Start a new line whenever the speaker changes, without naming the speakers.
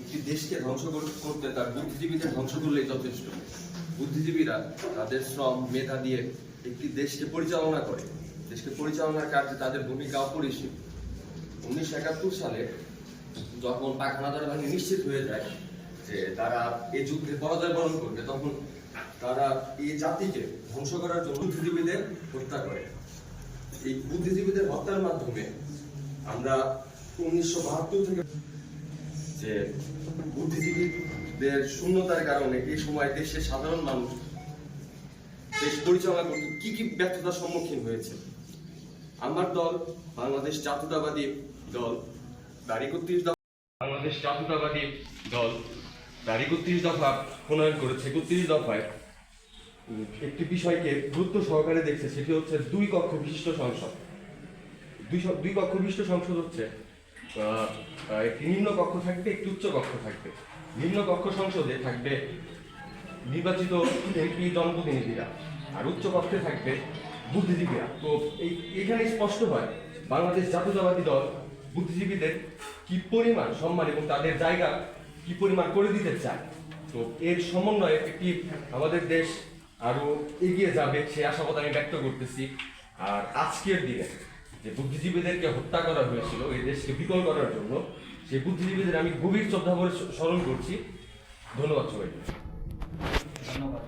একটি দেশকে ধ্বংস করতে তার বুদ্ধিজীবীদের ধ্বংস করলেই যথেষ্ট। বুদ্ধিজীবীরা তাদের শ্রম, মেধা দিয়ে একটি দেশকে পরিচালনা করে। দেশকে পরিচালনার তাদের ভূমিকা অপরিসীম। উনিশশো একাত্তর সালে যখন বাহিনী নিশ্চিত হয়ে যায় যে তারা এই যুদ্ধে পরাজয় বরণ করবে, তখন তারা এই জাতিকে ধ্বংস করার জন্য বুদ্ধিজীবীদের হত্যা করে। এই বুদ্ধিজীবীদের হত্যার মাধ্যমে আমরা উনিশশো বাহাত্তর থেকে যে বুদ্ধিজীবীদের শূন্যতার কারণে এই সময় দেশের সাধারণ মানুষ দেশ পরিচালনা করতে কি কি ব্যর্থতার সম্মুখীন হয়েছে? আমার দল, বাংলাদেশ জাতীয়তাবাদী দল, দাড়ি একত্রিশ বাংলাদেশ জাতীয়তাবাদী দল, দাড়ি একত্রিশ দফা প্রণয়ন করেছে। একত্রিশ দফায় একটি বিষয়কে গুরুত্ব সহকারে দেখছে, সেটি হচ্ছে দুই কক্ষ বিশিষ্ট সংসদ। দুই দুই কক্ষ বিশিষ্ট সংসদ হচ্ছে নিম্ন কক্ষ থাকবে, একটি উচ্চ কক্ষ থাকবে। নিম্ন কক্ষ সংসদে থাকবে নির্বাচিত এমপি জনপ্রতিনিধিরা, আর উচ্চ কক্ষে থাকবে বুদ্ধিজীবীরা। তো এই, এখানে স্পষ্ট হয়, বাংলাদেশ জাতীয়তাবাদী দল বুদ্ধিজীবীদের কি পরিমাণ সম্মান এবং তাদের জায়গা কি পরিমাণ করে দিতে চায়? তো এর সমন্বয়ে একটি আমাদের দেশ আরও এগিয়ে যাবে সে আশাবাদ আমি ব্যক্ত করতেছি। আর আজকের দিনে যে বুদ্ধিজীবীদেরকে হত্যা করা হয়েছিল এই দেশকে বিকল করার জন্য, সেই বুদ্ধিজীবীদের আমি গভীর শ্রদ্ধা করে স্মরণ করছি। ধন্যবাদ সবাই
ধন্যবাদ